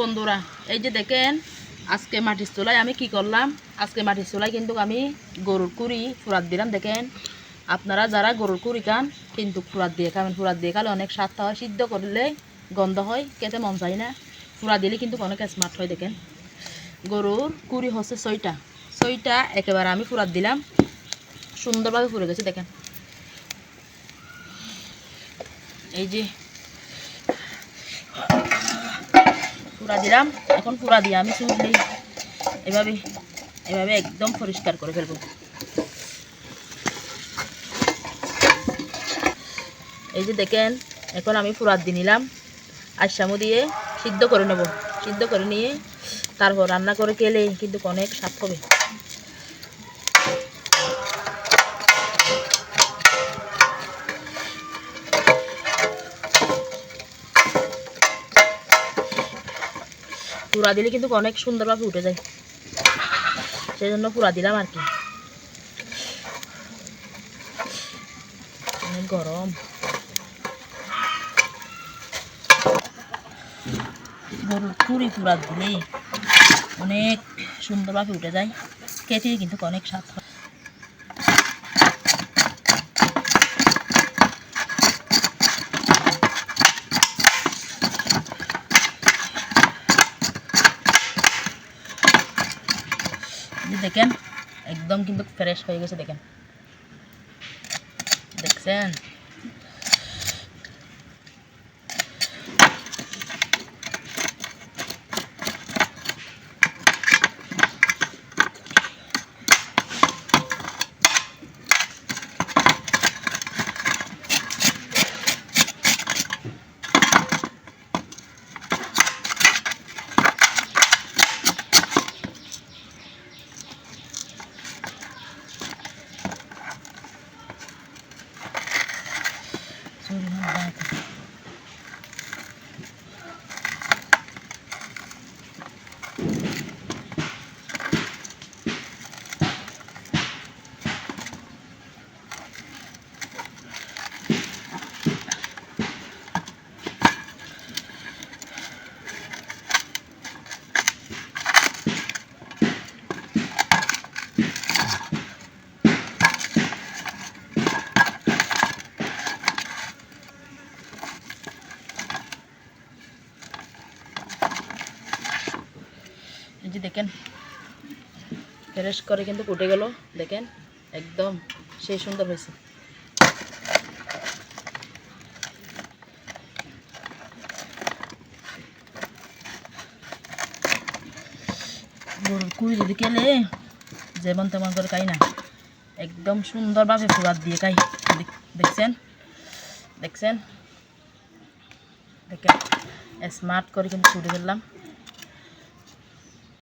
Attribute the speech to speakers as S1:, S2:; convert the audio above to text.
S1: বন্ধুরা, এই যে দেখেন, আজকে মাটির চুলায় আমি কি করলাম? আজকে মাটির চুলায় কিন্তু আমি গরুর কুড়ি ফুরাত দিলাম, দেখেন। আপনারা যারা গরুর কুড়ি খান, কিন্তু ফুরাত দিয়ে খাবেন, ফুরাত দিয়ে খালে অনেক স্বাদ হয়, সিদ্ধ করলে গন্ধ হয়, খেতে মন চায় না। ফুরা দিলে কিন্তু অনেক স্মার্ট হয়, দেখেন। গরুর কুড়ি হচ্ছে ছয়টা। ছয়টা একেবারে আমি ফুরাত দিলাম। সুন্দরভাবে ফুরে গেছে, দেখেন। এই যে পুরা দিলাম, এখন কুড়া দিয়ে আমি চুললি এভাবে এভাবে একদম পরিষ্কার করে ফেলব। এই যে দেখেন, এখন আমি পুরাত দিয়ে নিলাম আশামু দিয়ে সিদ্ধ করে নেব। সিদ্ধ করে নিয়ে তারপর রান্না করে খেলে কিন্তু অনেক স্বাদ হবে। পুরা দিলে কিন্তু অনেক সুন্দরভাবে উঠে যায়। সেই জন্য পুরা দিলাম আর কি। অনেক গরম। গরুর চুরি পুরা দিলে অনেক সুন্দরভাবে উঠে যায়। কেটে কিন্তু অনেক স্বাদ হয়। দেখেন একদম কিন্তু ফ্রেশ হয়ে গেছে দেখেন। দেখছেন? চলুন এই যে দেখেন, ফ্রেশ করে কিন্তু ফুটে গেল। দেখেন, একদম সেই সুন্দর হয়েছে। কুড়ি যদি কেলে, যেমন তেমন করে খাই না। একদম সুন্দরভাবে ফুরাত দিয়ে খাই। দেখ- দেখছেন? দেখছেন? দেখেন স্মার্ট করে কিন্তু ছুটে ফেললাম।